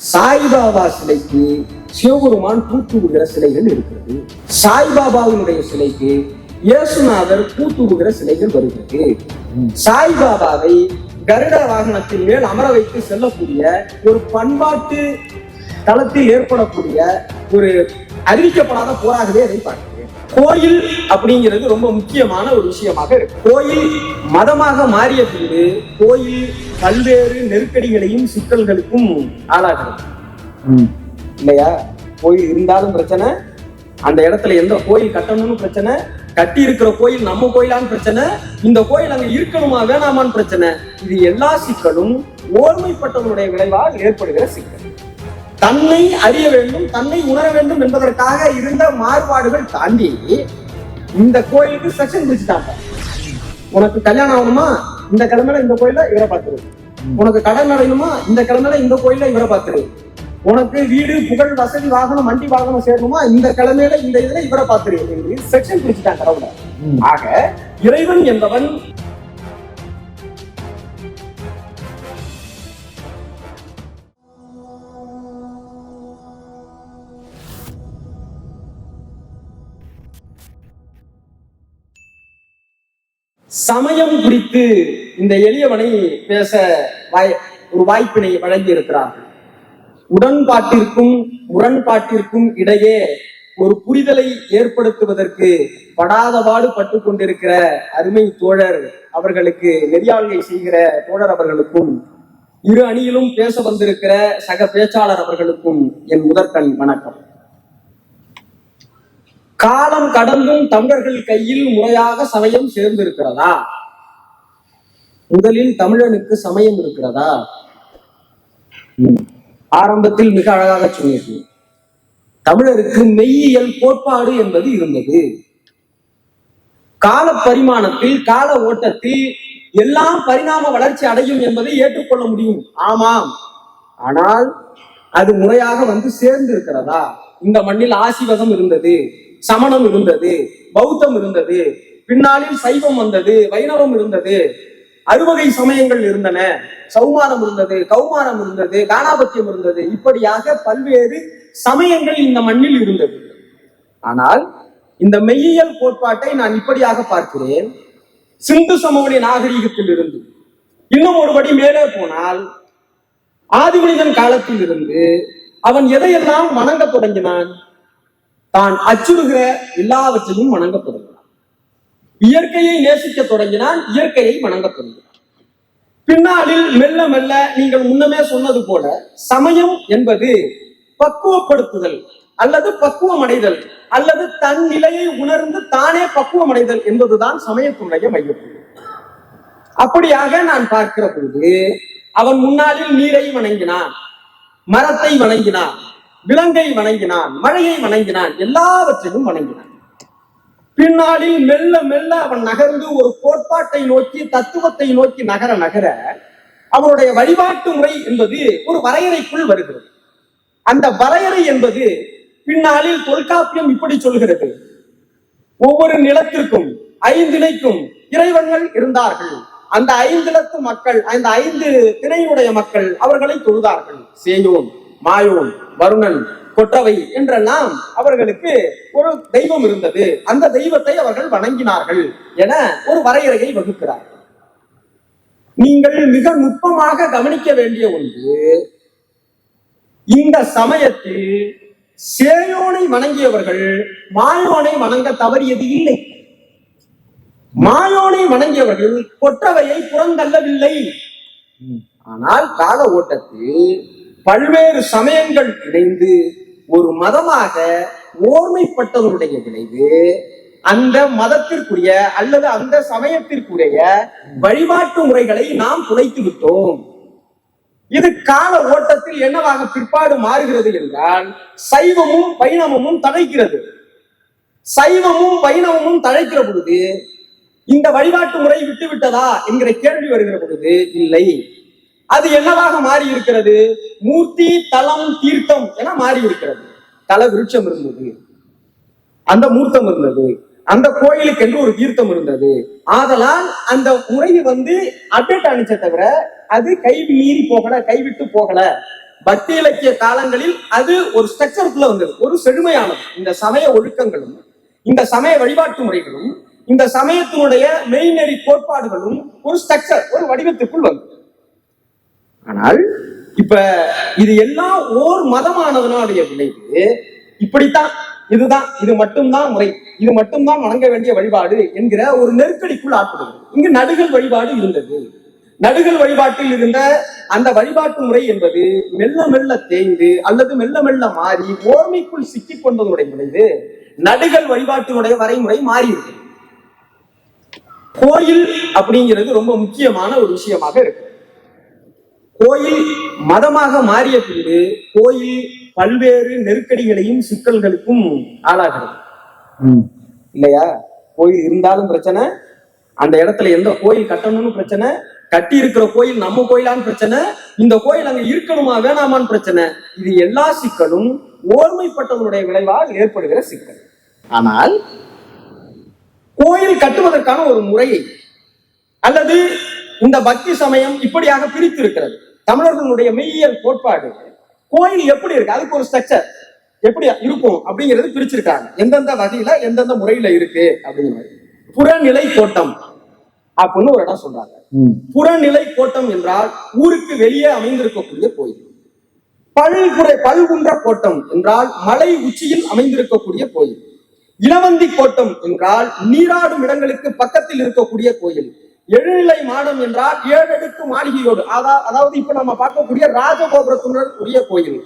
சாய்பாபா சிலைக்கு சிவபெருமான் பூத்தூவுகிற சிலைகள் இருக்கிறது. சாய்பாபாவினுடைய சிலைக்கு இயேசுநாதர் பூத்தூவுகிற சிலைகள் வருகிறது. சாய்பாபாவை கருட வாகனத்தின் மேல் அமர வைத்து செல்லக்கூடிய ஒரு பண்பாட்டு தளத்தில் ஏற்படக்கூடிய ஒரு அறிவிக்கப்படாத போராகவே அதை பார்க்கிறேன் கோயில் அப்படிங்கிறது ரொம்ப முக்கியமான ஒரு விஷயமாக இருக்கு. கோயில் மதமாக மாறிய பின்பு கோயில் பல்வேறு நெருக்கடிகளையும் சிக்கல்களுக்கும் ஆளாகிறது. இல்லையா? கோயில் இருந்தாலும் பிரச்சனை அந்த இடத்துல எந்த கோயில் கட்டணும்னு பிரச்சனை கட்டி இருக்கிற கோயில் நம்ம கோயிலான்னு பிரச்சனை இந்த கோயில் அங்க இருக்கணுமா வேணாமான்னு பிரச்சனை இது எல்லா சிக்கலும் ஓர்மைப்பட்டவனுடைய விளைவால் ஏற்படுகிற சிக்கல். தன்னை அறிய வேண்டும் தன்னை உணர வேண்டும் என்பதற்காக இருந்த மாறுபாடுகள் தாண்டி இந்த கோயிலுக்கு செக்ஷன் பிரிச்சுட்டாங்க உனக்கு கல்யாணம் ஆகணுமா? இந்த கிழமையில இந்த கோயில்ல இவரை பார்த்துரு. உனக்கு கடன் அடையணுமா? இந்த கிழமையில இந்த கோயில்ல இவரை பார்த்துரு. உனக்கு வீடு புகழ் வசதி வாகனம் வண்டி வாகனம் சேரணுமா? இந்த கிழமையில இந்த இதுல இவரை பார்த்துரு. செக்ஷன் பிரிச்சுட்டாங்க கடவுளை ஆக இறைவன் என்பவன் சமயம் குறித்து இந்த எளியவனை பேச வாய் ஒரு வாய்ப்பினை வழங்கி இருக்கிறார்கள் உடன்பாட்டிற்கும் முரண்பாட்டிற்கும் இடையே ஒரு புரிதலை ஏற்படுத்துவதற்கு படாதபாடு பட்டு கொண்டிருக்கிற அருமை தோழர் அவர்களுக்கு நெறியாள்கை செய்கிற தோழர் அவர்களுக்கும் இரு அணியிலும் பேச வந்திருக்கிற சக பேச்சாளர் அவர்களுக்கும் என் முதற்கண் வணக்கம். காலம் கடந்தும் தமிழர்கள் கையில் முறையாக சமயம் சேர்ந்திருக்கிறதா? முதலில் தமிழனுக்கு சமயம் இருக்கிறதா? ஆரம்பத்தில் மிக அழகாக சொன்னீர்கள். தமிழருக்கு மெய்யியல் கோட்பாடு என்பது இருந்தது. கால பரிமாணத்தில் கால ஓட்டத்தில் எல்லாம் பரிணாம வளர்ச்சி அடையும் என்பதை ஏற்றுக்கொள்ள முடியும். ஆமாம். ஆனால் அது முறையாக வந்து சேர்ந்து இருக்கிறதா இந்த மண்ணில் ஆசிவகம் இருந்தது. சமணம் இருந்தது பௌத்தம் இருந்தது. பின்னாளில் சைவம் வந்தது வைணவம் இருந்தது. அறுவகை சமயங்கள் இருந்தன. சௌமாரம் இருந்தது கௌமாரம் இருந்தது கானாபத்தியம் இருந்தது. இப்படியாக பல்வேறு சமயங்கள் இந்த மண்ணில் இருந்தது. ஆனால் இந்த மெய்யியல் கோட்பாட்டை நான் இப்படியாக பார்க்கிறேன். சிந்து சமவெளி நாகரிகத்தில் இருந்து இன்னும் ஒருபடி மேலே போனால் ஆதிமனிதன் காலத்தில் இருந்து அவன் எதையெல்லாம் வணங்க தொடங்கினான்? தான் அச்சுறுகிற எல்லாவற்றையும் வணங்கத் தொடங்கினான் இயற்கையை நேசிக்க தொடங்கினான் இயற்கையை வணங்கத் தொடங்கினான். பின்னாளில் மெல்ல மெல்ல நீங்கள் முன்னமே சொன்னது போல சமயம் என்பது பக்குவப்படுத்துதல் அல்லது பக்குவம் அடைதல் அல்லது தன் நிலையை உணர்ந்து தானே பக்குவம் அடைதல் என்பதுதான் சமயத்துடைய மையப்புள்ளி அப்படியாக நான் பார்க்கிற பொழுது அவன் முன்னாளில் நீரை வணங்கினான் மரத்தை வணங்கினான் விலங்கை வணங்கினான் மழையை வணங்கினான் எல்லாவற்றையும் வணங்கினான். பின்னாளில் மெல்ல மெல்ல அவன் நகர்ந்து ஒரு கோட்பாட்டை நோக்கி தத்துவத்தை நோக்கி நகர நகர அவனுடைய வழிபாட்டு முறை என்பது ஒரு வரையறைக்குள் வருகிறது. அந்த வரையறை என்பது பின்னாளில் தொல்காப்பியம் இப்படி சொல்கிறது. ஒவ்வொரு நிலத்திற்கும் ஐந்திணைக்கும் இறைவன்கள் இருந்தார்கள். அந்த ஐந்திலத்து மக்கள் அந்த ஐந்து திணையுடைய மக்கள் அவர்களை தொழுதார்கள். சேயோன் மாயோன் வருணன் கொட்டவை என்றெல்லாம் அவர்களுக்கு ஒரு தெய்வம் இருந்தது. அந்த தெய்வத்தை அவர்கள் வணங்கினார்கள் என ஒரு வரையறையை வகுக்கிறார். நீங்கள் மிக நுட்பமாக கவனிக்க வேண்டிய ஒன்று இந்த சமயத்தில் சேயோனை வணங்கியவர்கள் மாயோனை வணங்க தவறியது இல்லை. மாயோனை வணங்கியவர்கள் கொற்றவையை புறந்தள்ளவில்லை. ஆனால் கால ஓட்டத்தில் பல்வேறு சமயங்கள் இணைந்து ஒரு மதமாக ஓர்மைப்பட்டவருடைய விளைவு அந்த மதத்திற்குரிய அல்லது அந்த சமயத்திற்குரிய வழிபாட்டு முறைகளை நாம் குலைத்து விட்டோம். இது கால ஓட்டத்தில் என்னவாக பிற்பாடு மாறுகிறது என்றால் சைவமும் வைணவமும் தழைக்கிறது. சைவமும் வைணவமும் தழைக்கிற பொழுது இந்த வழிபாட்டு முறை விட்டுவிட்டதா என்கிற கேள்வி வருகிற பொழுது இல்லை. அது என்னவாக மாறி இருக்கிறது மூர்த்தி தலம் தீர்த்தம் என மாறி இருக்கிறது தல விருட்சம் இருந்தது. அந்த மூர்த்தம் இருந்தது. அந்த கோயிலுக்கு என்று ஒரு தீர்த்தம் இருந்தது. ஆதலால் அந்த முறை வந்து அப்டேட் ஆனிச்சே தவிர அது கை மீறி போகல கைவிட்டு போகல. பக்தி இலக்கிய காலங்களில் அது ஒரு ஸ்ட்ரக்சருக்குள்ள வந்தது. ஒரு செழுமையானது. இந்த சமய ஒழுக்கங்களும் இந்த சமய வழிபாட்டு முறைகளும் இந்த சமயத்தினுடைய மெய்நெறி கோட்பாடுகளும் ஒரு ஸ்ட்ரக்சர் ஒரு வடிவத்திற்குள் வந்தது. ஆனால் இப்ப இது எல்லாம் ஓர் மதமானதனுடைய விளைவு. இப்படித்தான் இதுதான் இது மட்டும்தான் முறை. இது மட்டும்தான் வணங்க வேண்டிய வழிபாடு என்கிற ஒரு நெருக்கடிக்குள் ஆட்படுகிறது. இங்கு நடுகள் வழிபாடு இருந்தது. நடுகள் வழிபாட்டில் இருந்த அந்த வழிபாட்டு முறை என்பது மெல்ல மெல்ல தேய்ந்து அல்லது மெல்ல மெல்ல மாறி ஓர்மைக்குள் சிக்கிக் கொண்டதுடைய விளைவு. நடுகள் வழிபாட்டினுடைய வரைமுறை மாறி இருக்கு கோயில் அப்படிங்கிறது ரொம்ப முக்கியமான ஒரு விஷயமாக இருக்கு. கோயில் மதமாக மாறிய பின்பு கோயில் பல்வேறு நெருக்கடிகளையும் சிக்கல்களுக்கும் ஆளாகிறது. இல்லையா? கோயில் இருந்தாலும் பிரச்சனை அந்த இடத்துல எந்த கோயில் கட்டணும்னு பிரச்சனை கட்டி இருக்கிற கோயில் நம்ம கோயிலான்னு பிரச்சனை இந்த கோயில் அங்க இருக்கணுமா வேணாமான்னு பிரச்சனை இது எல்லா சிக்கலும் ஓர்மைப்பட்டவனுடைய விளைவால் ஏற்படுகிற சிக்கல். ஆனால் கோயில் கட்டுவதற்கான ஒரு முறையை அல்லது இந்த பக்தி சமயம் இப்படியாக பிரித்து இருக்கிறது தமிழர்களுடைய மெய்யியல் கோட்பாடு கோயில் எப்படி இருக்கு? அதுக்கு ஒரு ஸ்ட்ரக்சர் எப்படி இருக்கும் அப்படிங்கிறது பிரிச்சிருக்காங்க. எந்தெந்த வகையில எந்தெந்த முறையில இருக்கு அப்படிங்கிறது புறநிலை கோட்டம் அப்படின்னு ஒரு இடம் சொல்றாங்க. புறநிலை கோட்டம் என்றால் ஊருக்கு வெளியே அமைந்திருக்கக்கூடிய கோயில். பல்குறை பல்குன்ற கோட்டம் என்றால் மலை உச்சியில் அமைந்திருக்கக்கூடிய கோயில். இளவந்தி கோட்டம் என்றால் நீராடும் இடங்களுக்கு பக்கத்தில் இருக்கக்கூடிய கோயில். எழுநிலை மாடம் என்றால் ஏழு அடுக்கு மாளிகையோடு. அதாவது அதாவது இப்ப நம்ம பார்க்கக்கூடிய ராஜகோபுரத்துடன் உரிய கோயில்.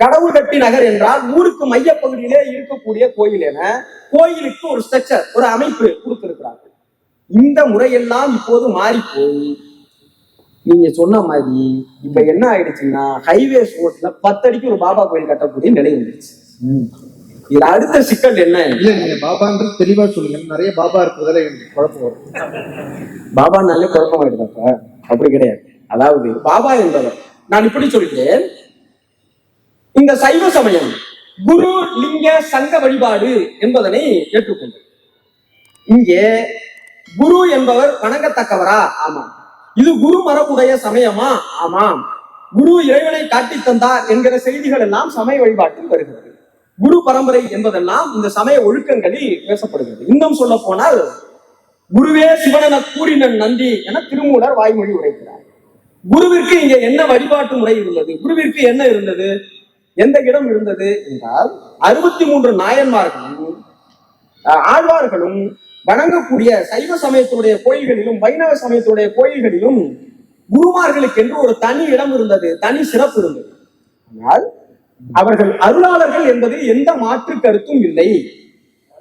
கடவுள் கட்டி நகர் என்றால் ஊருக்கு மையப்பகுதியிலே இருக்கக்கூடிய கோயில் என கோயிலுக்கு ஒரு ஸ்ட்ரக்சர் ஒரு அமைப்பு கொடுத்திருக்கிறார்கள். இந்த முறையெல்லாம் இப்போது மாறி போய் நீங்க சொன்ன மாதிரி இப்ப என்ன ஆயிடுச்சுன்னா ஹைவே ரோட்ல பத்தடிக்கு ஒரு பாபா கோயில் கட்டக்கூடிய நிலை வந்துருச்சு. இதுல அடுத்த சிக்கல் என்ன? இல்ல நீங்க பாபான்றது தெளிவா சொல்லுங்க. நிறைய பாபா இருக்கிறதால எனக்கு குழப்பம் வரும். பாபானாலே குழப்பமாயிடுதாப்ப அப்படி கிடையாது. அதாவது பாபா என்பவர் நான் இப்படி சொல்கிறேன் இந்த சைவ சமயம் குரு லிங்க சங்க வழிபாடு என்பதனை ஏற்றுக்கொண்டது இங்கே குரு என்பவர் வணங்கத்தக்கவரா? ஆமாம். இது குரு மரபுடைய சமயமா? ஆமாம். குரு இறைவனை காட்டித் தந்தார் என்கிற செய்திகள் எல்லாம் சமய வழிபாட்டில் வருகிறது. குரு பரம்பரை என்பதெல்லாம் இந்த சமய ஒழுக்கங்களில் பேசப்படுகிறது. இன்னும் சொல்ல போனால் குருவே சிவனென கூறினன் நந்தி என திருமூலர் வாய்மொழி உரைக்கிறார். குருவிற்கு இங்கே என்ன வழிபாட்டு முறை உள்ளது? குருவிற்கு என்ன இருந்தது? எந்த இடம் இருந்தது என்றால் அறுபத்தி மூன்று நாயன்மார்களும் ஆழ்வார்களும் வணங்கக்கூடிய சைவ சமயத்துடைய கோயில்களிலும் வைணவ சமயத்துடைய கோயில்களிலும் குருமார்களுக்கு என்று ஒரு தனி இடம் இருந்தது தனி சிறப்பு இருந்தது. ஆனால் அவர்கள் அருளாளர்கள் என்பதில் எந்த மாற்று கருத்தும் இல்லை.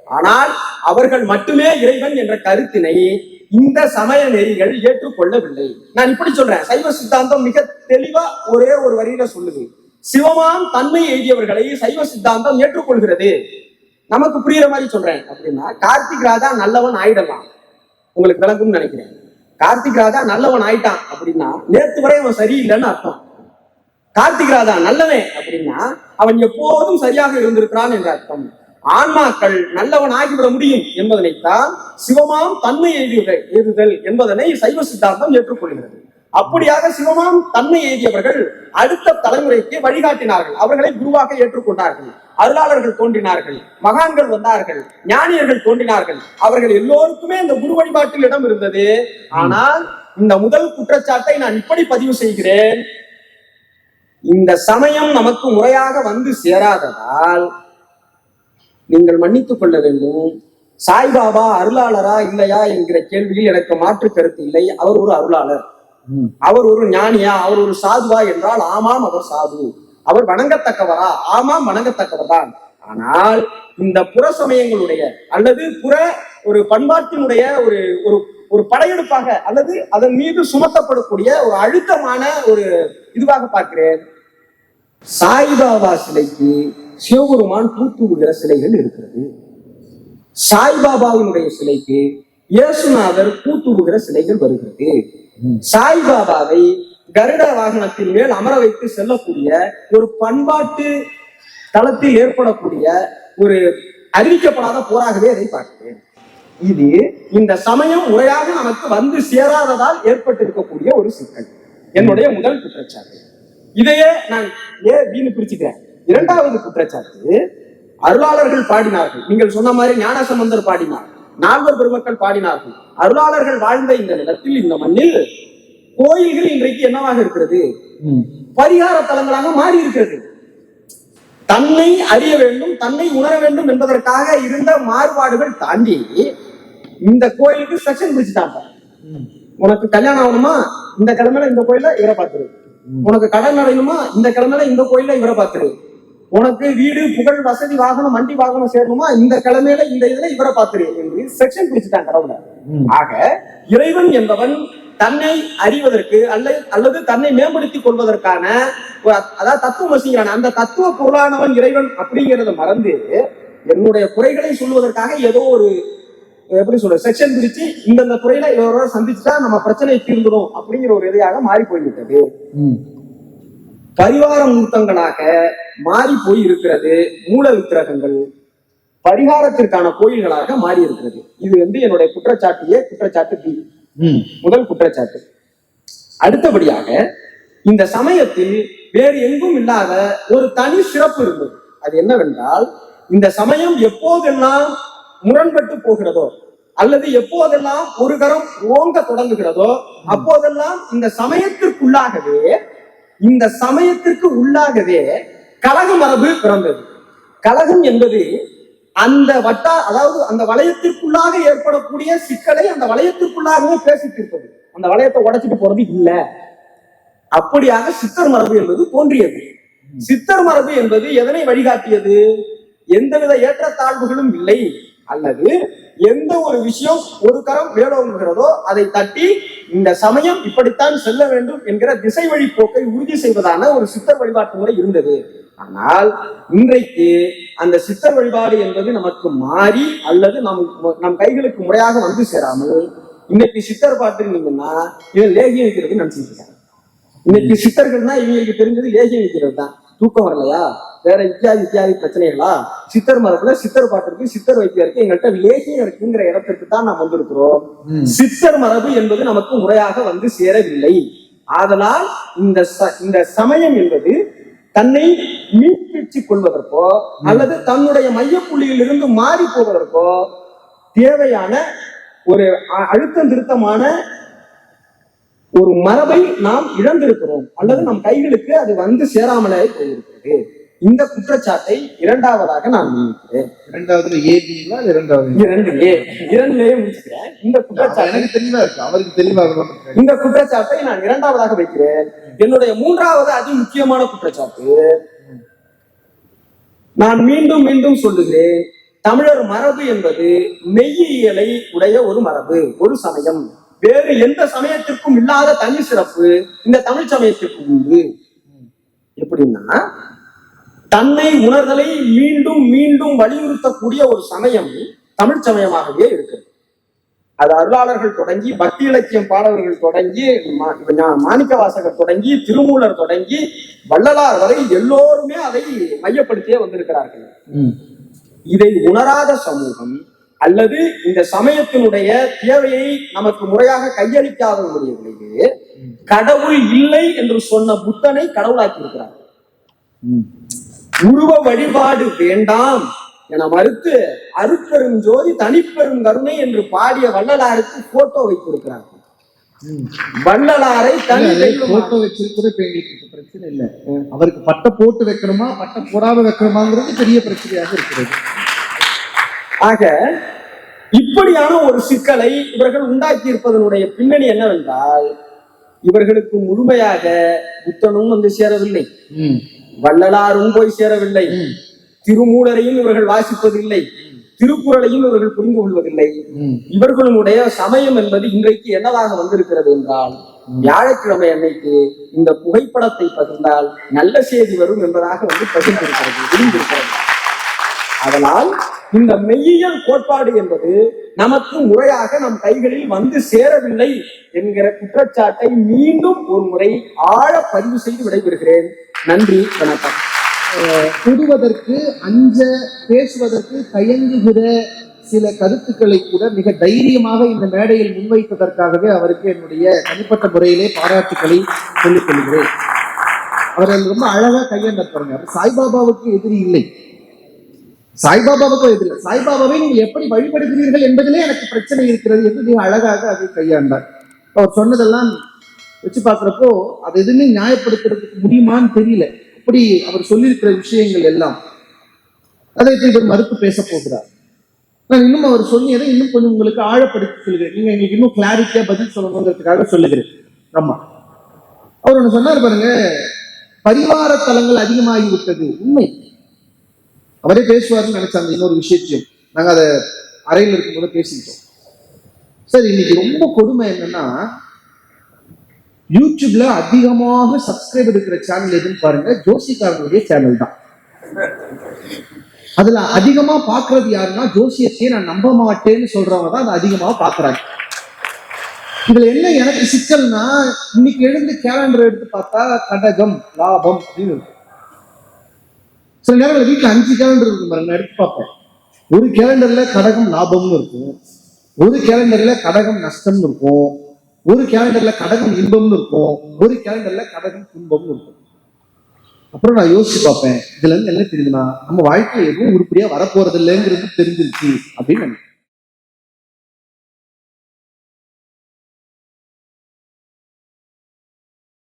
ஆனால் அவர்கள் மட்டுமே இறைவன் என்ற கருத்தினை இந்த சமய நெறிகள் ஏற்றுக்கொள்ளவில்லை. நான் இப்படி சொல்றேன். சைவ சித்தாந்தம் மிக தெளிவா ஒரே ஒரு வரியில சொல்லுது. சிவமாம் தன்மை எழுதியவர்களை சைவ சித்தாந்தம் ஏற்றுக்கொள்கிறது. நமக்கு புரியுற மாதிரி சொல்றேன். அப்படின்னா கார்த்திக் ராஜா நல்லவன் ஆயிடலாம். உங்களுக்கு விளக்கும்னு நினைக்கிறேன். கார்த்திக் ராஜா நல்லவன் ஆயிட்டான் அப்படின்னா நேற்று வரை அவன் சரியில்லைன்னு அர்த்தம். கார்த்திக் ராஜா நல்லவன் அப்படின்னா அவன் எப்போதும் சரியாக இருந்திருக்கிறான் என்ற அர்த்தம். ஆன்மாக்கள் நல்லவன் ஆகிவிட முடியும் என்பதனைத்தான் சிவமாம் தன்மை எழுதுதல் எழுதுதல் என்பதனை சைவ சித்தாந்தம் ஏற்றுக்கொள்கிறது. அப்படியாக சிவமாம் தன்மை எழுதியவர்கள் அடுத்த தலைமுறைக்கு வழிகாட்டினார்கள். அவர்களை குருவாக ஏற்றுக்கொண்டார்கள். அருளாளர்கள் தோன்றினார்கள். மகான்கள் வந்தார்கள். ஞானியர்கள் தோன்றினார்கள். அவர்கள் எல்லோருக்குமே இந்த குரு வழிபாட்டில் இடம் இருந்தது ஆனால் இந்த முதல் குற்றச்சாட்டை நான் இப்படி பதிவு செய்கிறேன். இந்த சமயம் நமக்கு முறையாக வந்து சேராததால் நீங்கள் மன்னித்துக் கொள்ள வேண்டும். சாய்பாபா அருளாளரா இல்லையா என்கிற கேள்வியில் எனக்கு மாற்று கருத்து இல்லை. அவர் ஒரு அருளாளர். அவர் ஒரு ஞானியா அவர் ஒரு சாதுவா என்றால் ஆமாம் அவர் சாது. அவர் வணங்கத்தக்கவரா? ஆமாம் வணங்கத்தக்கவர் தான் ஆனால் இந்த புற சமயங்களுடைய அல்லது புற ஒரு பண்பாட்டினுடைய ஒரு ஒரு ஒரு படையெடுப்பாக அல்லது அதன் மீது சுமத்தப்படக்கூடிய ஒரு அழுத்தமான ஒரு இதுவாக பார்க்கிறேன். சாய்பாபா சிலைக்கு சிவபெருமான் பூத்துவுகிற சிலைகள் இருக்கிறது. சாய்பாபாவினுடைய சிலைக்கு இயேசுநாதர் பூத்துவுகிற சிலைகள் வருகிறது. சாய்பாபாவை கருட வாகனத்தின் மேல் அமர வைத்து செல்லக்கூடிய ஒரு பண்பாட்டு தளத்தில் ஏற்படக்கூடிய ஒரு அறிவிக்கப்படாத போராகவே அதை பார்க்கிறேன். இது இந்த சமயம் முறையாக நமக்கு வந்து சேராததால் ஏற்பட்டிருக்கக்கூடிய ஒரு சிக்கல். என்னுடைய முதல் குற்றச்சாட்டு. இதையே நான் ஏ பின்னு பிரிச்சுக்கிறேன் இரண்டாவது குற்றச்சாட்டு அருளாளர்கள் பாடினார்கள். நீங்கள் சொன்ன மாதிரி ஞானசம்பந்தர் பாடினார். நால்வர் பெருமக்கள் பாடினார்கள். அருளாளர்கள் வாழ்ந்த இந்த நிலத்தில் இந்த மண்ணில் கோயில்கள் இன்றைக்கு என்னவாக இருக்கிறது. பரிகார தலங்களாக மாறி இருக்கிறது தன்னை அறிய வேண்டும் தன்னை உணர வேண்டும் என்பதற்காக இருந்த மாறுபாடுகள் தாண்டி இந்த கோயிலுக்கு செக்ஷன் பிரிச்சுட்டாங்க ம். உனக்கு கல்யாணம் ஆகணுமா? இந்த கிழமையில இந்த கோயில்ல இவரை பார்த்துரு. உனக்கு கடன் அடையணுமா? இந்த கிழமையில இந்த கோயில்ல இவரை பார்த்துரு. உனக்கு வீடு புகழ் வசதி வாகனம் வண்டி வாகனம் சேரணுமா? இந்த கிழமையில இந்த இதுல இவரை பார்த்துரு என்று செக்ஷன் பிரிச்சுட்டாங்க கடவுளை. ஆக இறைவன் என்பவன் தன்னை அறிவதற்கு அல்லது அல்லது தன்னை மேம்படுத்திக் கொள்வதற்கான அதாவது தத்துவம் அந்த தத்துவ பொருளானவன் இறைவன் அப்படிங்கறத மறந்து என்னுடைய குறைகளை சொல்வதற்காக ஏதோ ஒரு எப்படி சொல்ற செக்ஷன் பிரிச்சு இந்தந்த துறையில இவரோட சந்திச்சுட்டா நம்ம பிரச்சனை தீர்ந்துடும் அப்படிங்கிற ஒரு இதையாக மாறி போய்விட்டது. பரிவார மூர்த்தங்களாக மாறி போய் இருக்கிறது மூல விக்கிரகங்கள். பரிகாரத்திற்கான கோயில்களாக மாறி இருக்கிறது. இது வந்து என்னுடைய குற்றச்சாட்டியே குற்றச்சாட்டு பி. முதல் குற்றச்சாட்டு. அடுத்தபடியாக இந்த சமயத்தில் வேறு எங்கும் இல்லாத ஒரு தனி சிறப்பு இருந்தது. அது என்னவென்றால் இந்த சமயம் எப்போதெல்லாம் முரண்பட்டு போகிறதோ அல்லது எப்போதெல்லாம் ஒரு கரம் ஓங்க தொடங்குகிறதோ அப்போதெல்லாம் இந்த சமயத்திற்குள்ளாகவே இந்த சமயத்திற்கு உள்ளாகவே கழக மரபு பிறந்தது. கலகம் என்பது அந்த வட்டா அதாவது அந்த வளையத்திற்குள்ளாக ஏற்படக்கூடிய சிக்கலை அந்த வளையத்திற்குள்ளாகவே பேசிட்டு இருப்பது. அந்த வளையத்தை உடைச்சிட்டு போறது இல்ல. அப்படியாக சித்தர் மரபு என்பது தோன்றியது. சித்தர் மரபு என்பது எதனை வழிகாட்டியது? எந்தவித ஏற்றத்தாழ்வுகளும் இல்லை. அல்லது எந்த ஒரு விஷயம் ஒரு கரம் மேலோங்குகிறதோ அதை தட்டி இந்த சமயம் இப்படித்தான் செல்ல வேண்டும் என்கிற திசை வழி போக்கை உறுதி செய்வதான ஒரு சித்தர் வழிபாட்டு முறை இருந்தது. ஆனால் இன்றைக்கு அந்த சித்தர் வழிபாடு என்பது நமக்கு மாறி அல்லது நம் நம் கைகளுக்கு முறையாக வந்து சேராமல் இன்னைக்கு சித்தர் பார்த்துருந்தீங்கன்னா இவன் லேகியம் வைக்கிறது நினைச்சிருக்காங்க இருக்காங்க. இன்னைக்கு சித்தர்கள்னா இவங்களுக்கு தெரிஞ்சது லேகியம் வைக்கிறது தான் தூக்கம் வரலையா? வேற இத்தியாதி இத்தியாதி பிரச்சனைகளா சித்தர் மரபுல சித்தர் பாட்டு இருக்கு சித்தர் வைத்தியம் இருக்கு. எங்கள்கிட்ட லேகியம் இருக்குங்கிற இடத்திற்கு தான் நாம் வந்திருக்கிறோம். சித்தர் மரபு என்பது நமக்கு முறையாக வந்து சேரவில்லை. ஆதலால் இந்த இந்த சமயம் என்பது தன்னை மீட்பிச்சுக் கொள்வதற்கோ அல்லது தன்னுடைய மையப்புள்ளியில் இருந்து மாறி போவதற்கோ தேவையான ஒரு அழுத்தம் திருத்தமான ஒரு மரபை நாம் இழந்திருக்கிறோம். அல்லது நம் கைகளுக்கு அது வந்து சேராமலே போயிருக்கிறது. இந்த குற்றச்சாட்டை இரண்டாவதாக நான் முன்வைக்கிறேன். இரண்டாவதுல ஏபிங்களா இரண்டாவது இரண்டு ஏ இரண்டுலயே முடிச்சுக்கிறேன் இந்த குற்றச்சாட்டை எனக்கு தெளிவா இருக்கு. அவருக்கு தெளிவா இருக்கணும் இந்த குற்றச்சாட்டை நான் இரண்டாவதாக வைக்கிறேன். என்னுடைய மூன்றாவது அதி முக்கியமான குற்றச்சாட்டு. நான் மீண்டும் மீண்டும் சொல்லுகிறேன். தமிழர் மரபு என்பது மெய்யியலை உடைய ஒரு மரபு. ஒரு சமயம். வேறு எந்த சமயத்திற்கும் இல்லாத தனி சிறப்பு இந்த தமிழ் சமயத்திற்கு உண்டு. எப்படின்னா தன்னை உணர்தலை மீண்டும் மீண்டும் வலியுறுத்தக்கூடிய ஒரு சமயம் தமிழ் சமயமாகவே இருக்கிறது. அது அருளாளர்கள் தொடங்கி பக்தி இலக்கியம் பாடல்கள் தொடங்கி மாணிக்க வாசகர் தொடங்கி திருமூலர் தொடங்கி வள்ளலார் வரை எல்லோருமே அதை மையப்படுத்தியே வந்திருக்கிறார்கள். இதை உணராத சமூகம் அல்லது இந்த சமயத்தினுடைய தேவையை நமக்கு முறையாக கையளிக்காதவர்களுடைய விளைவு கடவுள் இல்லை என்று சொன்ன புத்தனை கடவுளாக்கி இருக்கிறார். உருவ வழிபாடு வேண்டாம் என மறுத்து அருட்பெரும் ஜோதி தனிப்பெரும் கருணை என்று பாடிய வள்ளலாருக்கு போட்டோ வைத்திருக்கிறார்கள் ம். வள்ளலாரை போட்டோ வச்சிருக்கிறது இப்ப எங்களுக்கு இப்ப பிரச்சனை இல்ல. அவருக்கு பட்டை போட்டு வைக்கணுமா? பட்டை போடாம வைக்கணுமாங்கிறது பெரிய பிரச்சனையாக இருக்கிறது. ஆக இப்படியான ஒரு சிக்கலை இவர்கள் உண்டாக்கி இருப்பதனுடைய பின்னணி என்னவென்றால் இவர்களுக்கு முழுமையாக புத்தனும் வந்து சேரவில்லை. வள்ளலாரும் போய் சேரவில்லை. திருமூலரையும் இவர்கள் வாசிப்பதில்லை திருக்குறளையும் இவர்கள் புரிந்து கொள்வதில்லை. இவர்களுடைய சமயம் என்பது இன்றைக்கு என்னவாக வந்திருக்கிறது என்றால் வியாழக்கிழமை அன்னைக்கு இந்த புகைப்படத்தை பகிர்ந்தால் நல்ல செய்தி வரும் என்பதாக வந்து பகிர்ந்திருக்கிறது விரிந்திருக்கிறது அதனால் இந்த மெய்யியல் கோட்பாடு என்பது நமக்கு முறையாக நம் கைகளில் வந்து சேரவில்லை என்கிற குற்றச்சாட்டை மீண்டும் ஒரு முறை ஆழ பதிவு செய்து விடைபெறுகிறேன். நன்றி வணக்கம். புதுவதற்கு அஞ்ச பேசுவதற்கு தயங்குகிற சில கருத்துக்களை கூட மிக தைரியமாக இந்த மேடையில் முன்வைத்ததற்காகவே அவருக்கு என்னுடைய தனிப்பட்ட முறையிலே பாராட்டுக்களை சொல்லிக் கொள்கிறேன். அவர் ரொம்ப அழகா கையாண்ட பாருங்க. சாய்பாபாவுக்கு எதிரி இல்லை. சாய்பாபாவுக்கும் எதிரி சாய்பாபாவை நீங்கள் எப்படி வழிபடுகிறீர்கள் என்பதிலே எனக்கு பிரச்சனை இருக்கிறது என்று மிக அழகாக அதை கையாண்டார் அவர் சொன்னதெல்லாம் வச்சு பார்க்குறப்போ அது எதுவுமே நியாயப்படுத்துறதுக்கு முடியுமான்னு தெரியல. அப்படி அவர் சொல்லியிருக்கிற விஷயங்கள் எல்லாம். அதை இவர் மறுத்து பேச போகிறார். நான் இன்னும் அவர் சொன்னதை இன்னும் கொஞ்சம் உங்களுக்கு ஆழப்படுத்தி சொல்கிறேன் நீங்க எங்களுக்கு இன்னும் கிளாரிட்டியா பதில் சொல்லணுங்கிறதுக்காக சொல்லுகிறேன். ஆமா. அவர் ஒன்று சொன்னார் பாருங்க பரிவார தலங்கள் அதிகமாகி விட்டது உண்மை. அவரே பேசுவார்னு நினைச்சாங்க. இன்னொரு விஷயத்தையும். நாங்கள் அதை அறையில் இருக்கும்போது பேசிக்கிட்டோம். சார் இன்னைக்கு ரொம்ப கொடுமை என்னன்னா யூடியூப்ல அதிகமாக சப்ஸ்கிரைபர் இருக்கிற சேனல் எதுன்னு பாருங்க. ஜோசிகாரனுடைய சேனல் தான். அதுல அதிகமா பாக்குறது யாருன்னா ஜோசியத்தையே நான் நம்ப மாட்டேன்னு சொல்றவங்க தான் அதை அதிகமாக பாக்குறாங்க இதுல என்ன எனக்கு சிக்கல்னா இன்னைக்கு எழுந்து கேலண்டர் எடுத்து பார்த்தா கடகம் லாபம் அப்படின்னு இருக்கு சில நேரங்களில் வீட்டில் அஞ்சு கேலண்டர் இருக்கும் பாருங்க நான் எடுத்து பார்ப்பேன். ஒரு கேலண்டர்ல கடகம் லாபம்னு இருக்கும். ஒரு கேலண்டர்ல கடகம் நஷ்டம்னு இருக்கும். ஒரு கேலண்டர்ல கடகம் இன்பம்னு இருக்கும். ஒரு கேலண்டர்ல கடகம் துன்பம்னு இருக்கும். அப்புறம் நான் யோசிச்சு பார்ப்பேன் இதுல இருந்து என்ன தெரியுதுன்னா நம்ம வாழ்க்கையில எதுவும் உருப்படியா வரப்போறது இல்லைங்கிறது தெரிஞ்சிருச்சு அப்படின்னு நினைக்கிறேன்.